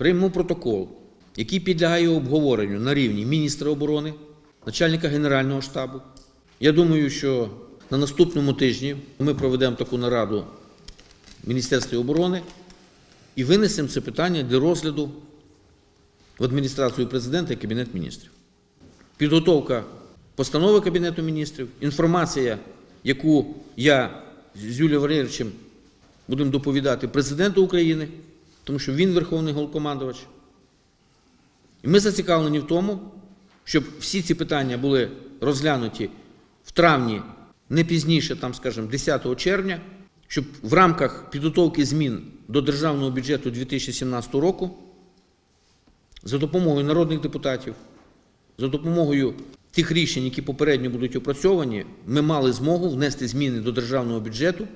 приймемо протокол, який підлягає обговоренню на рівні міністра оборони, начальника Генерального штабу. Я думаю, що на наступному тижні ми проведемо таку нараду в Міністерстві оборони і винесемо це питання для розгляду в адміністрацію президента і Кабінет міністрів. Підготовка постанови Кабінету міністрів, інформація, яку я з Юлієм Валерійовичем будемо доповідати президенту України, тому що він верховний головкомандувач. І ми зацікавлені в тому, щоб всі ці питання були розглянуті в травні, не пізніше, там, скажімо, 10 червня, щоб в рамках підготовки змін до державного бюджету 2017 року за допомогою народних депутатів, за допомогою тих рішень, які попередньо будуть опрацьовані, ми мали змогу внести зміни до державного бюджету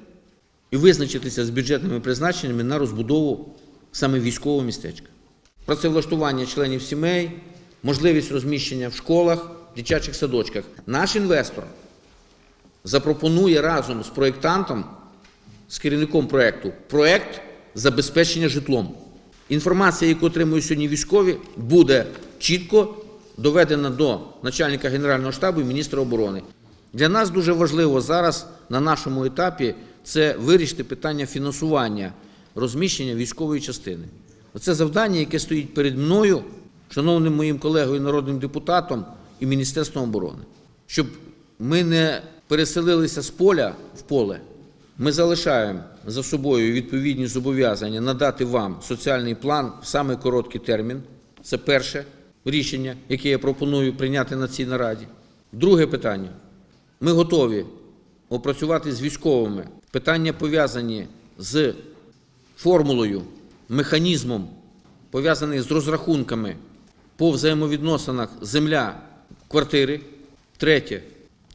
і визначитися з бюджетними призначеннями на розбудову саме військового містечка. Працевлаштування членів сімей, можливість розміщення в школах, дитячих садочках. Наш інвестор запропонує разом з проєктантом, з керівником проєкту, проєкт забезпечення житлом. Інформація, яку отримують сьогодні військові, буде чітко доведена до начальника Генерального штабу і міністра оборони. Для нас дуже важливо зараз на нашому етапі це вирішити питання фінансування розміщення військової частини. Оце завдання, яке стоїть перед мною, шановним моїм колегою народним депутатом і Міністерством оборони, щоб ми не переселилися з поля в поле. Ми залишаємо за собою відповідні зобов'язання надати вам соціальний план в самий короткий термін. Це перше рішення, яке я пропоную прийняти на цій нараді. Друге питання. Ми готові опрацювати з військовими питання пов'язані з формулою, механізмом, пов'язаних з розрахунками по взаємовідносинах земля квартири. Третє.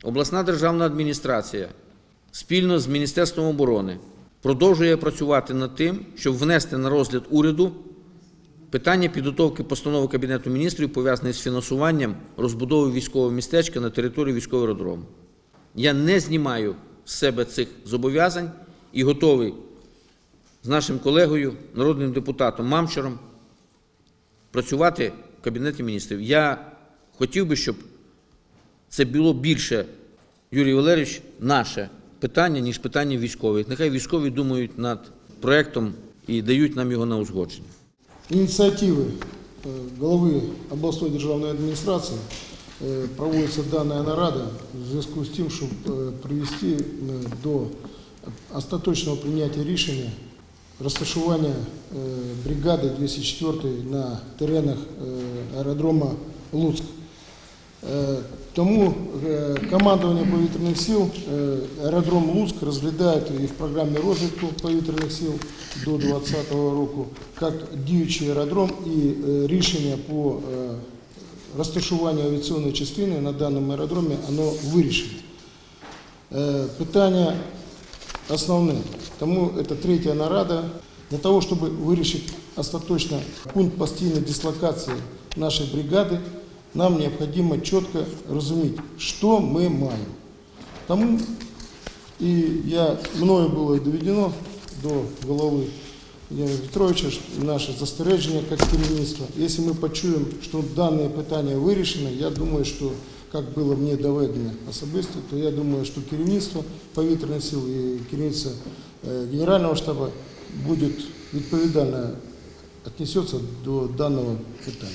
Обласна державна адміністрація спільно з Міністерством оборони продовжує працювати над тим, щоб внести на розгляд уряду питання підготовки постанови Кабінету міністрів, пов'язаних з фінансуванням розбудови військового містечка на території військового аеродрому. Я не знімаю з себе цих зобов'язань і готовий з нашим колегою, народним депутатом Мамчером, працювати в Кабінеті міністрів. Я хотів би, щоб це було більше, Юрій Валерійович, наше питання, ніж питання військових. Нехай військові думають над проектом і дають нам його на узгодження. Инициативы э, главы областной державной администрации э, проводится данная нарада в зв'язку з тим, щоб э, привести э, до остаточного прийняття рішення розташування э, бригади 204 на теренах э, аеродрома Луцьк. Е, Тому е, командування повітряних сил е, аеродром Луцьк розглядає і в програмі розвитку повітряних сил до 2020 року як діючий аеродром і е, рішення по е, розташуванню авіаційної частини на даному аеродромі воно вирішено. Е, Питання основне. Тому це третя нарада. Для того, щоб вирішити остаточно пункт постійної дислокації нашої бригади, нам необхідно чітко розуміти, що ми маємо. Тому і я, мною було і доведено до голови Владимира Петровича що наше застереження як керівництва. Якщо ми почуємо, що дане питання вирішено, я думаю, що як було мені доведено особисто, то я думаю, що керівництво повітряних сил і керівництво е, Генерального штабу буде відповідально віднесеться до даного питання.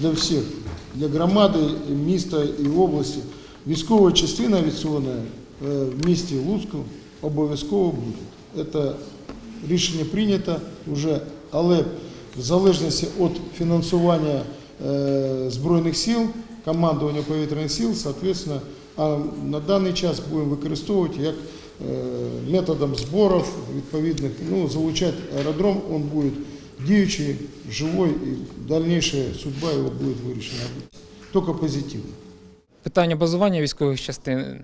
Для всіх, для громади, і міста і області, військова частина авіаційна е, в місті Луцьку обов'язково буде. Це рішення прийнято вже, але в залежності від фінансування е, Збройних сил, Командування повітряних сил, соответственно, на даний час будемо використовувати як е, методом зборів відповідних, ну, залучати аеродром, він буде діючий, живой, і дальніша судьба його буде вирішена. Тільки позитивно. Питання базування військових частин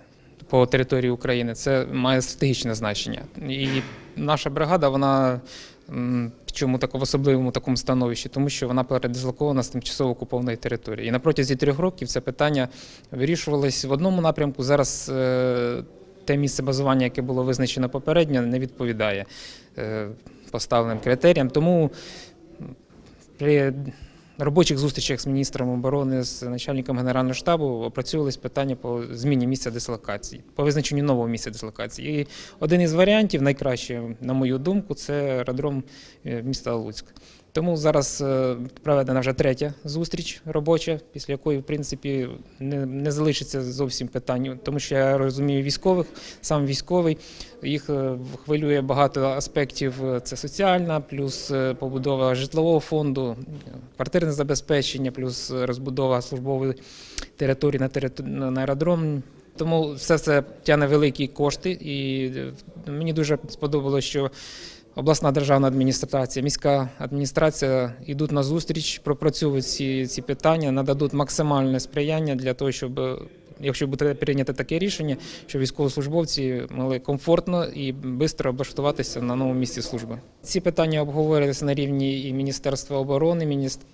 по території України це має стратегічне значення. І наша бригада, вона чому так в особливому такому становищі, тому що вона передислокована з тимчасово окупованої території. І на протязі трьох років це питання вирішувалось в одному напрямку. Зараз е, те місце базування, яке було визначено попередньо, не відповідає е, поставленим критеріям. Тому при робочих зустрічах з міністром оборони, з начальником генерального штабу опрацьовувалися питання по зміні місця дислокації, по визначенню нового місця дислокації. І один із варіантів, найкраще, на мою думку, це аеродром е, міста Луцьк. Тому зараз е, проведена вже третя зустріч робоча, після якої, в принципі, не, не залишиться зовсім питань, тому що я розумію військових, сам військовий, їх е, хвилює багато аспектів. Це соціальна, плюс е, побудова житлового фонду, квартирне забезпечення, плюс розбудова службової території на, територ... на аеродром. Тому все це тягне великі кошти, і е, мені дуже сподобалося, що обласна державна адміністрація, міська адміністрація йдуть на зустріч, пропрацьовують ці, ці питання, нададуть максимальне сприяння для того, щоб. Е, Якщо буде прийнято таке рішення, щоб військовослужбовці могли комфортно і швидко облаштуватися на новому місці служби. Ці питання обговорювалися на рівні і Міністерства оборони, міністр...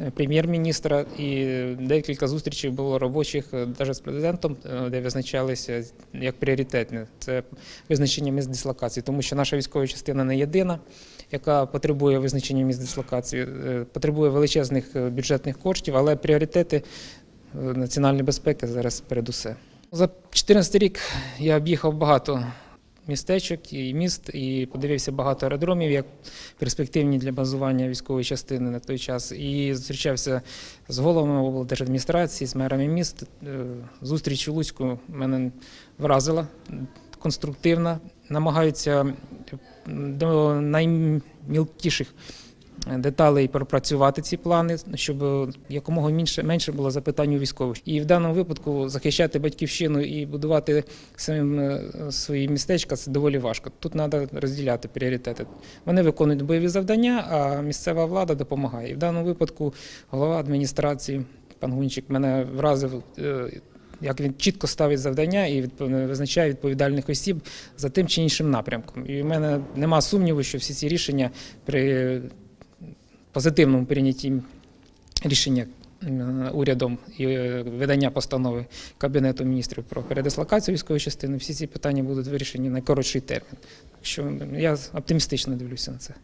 е, прем'єр-міністра, і декілька зустрічей було робочих навіть з президентом, е, де визначалися як пріоритетні. Це визначення місць дислокації, тому що наша військова частина не єдина, яка потребує визначення місць дислокації, е, потребує величезних е, бюджетних коштів, але пріоритети е, національної безпеки зараз передусе. За 2014 рік я об'їхав багато містечок і міст, і подивився багато аеродромів як перспективні для базування військової частини на той час. І зустрічався з головами облдержадміністрації, з мерами міст. Е, Зустріч у Луцьку мене вразила, конструктивна. Намагаються до наймілкіших деталей пропрацювати ці плани, щоб якомога менше, менше було запитань у військових. І в даному випадку захищати батьківщину і будувати самим е, свої містечка це доволі важко. Тут треба розділяти пріоритети. Вони виконують бойові завдання, а місцева влада допомагає. І в даному випадку голова адміністрації пан Гунчик мене вразив. е, Як він чітко ставить завдання і визначає відповідальних осіб за тим чи іншим напрямком. І в мене нема сумніву, що всі ці рішення при позитивному прийнятті рішення урядом і е, видання постанови Кабінету міністрів про передислокацію військової частини, всі ці питання будуть вирішені в найкоротший термін. Так що я оптимістично дивлюся на це.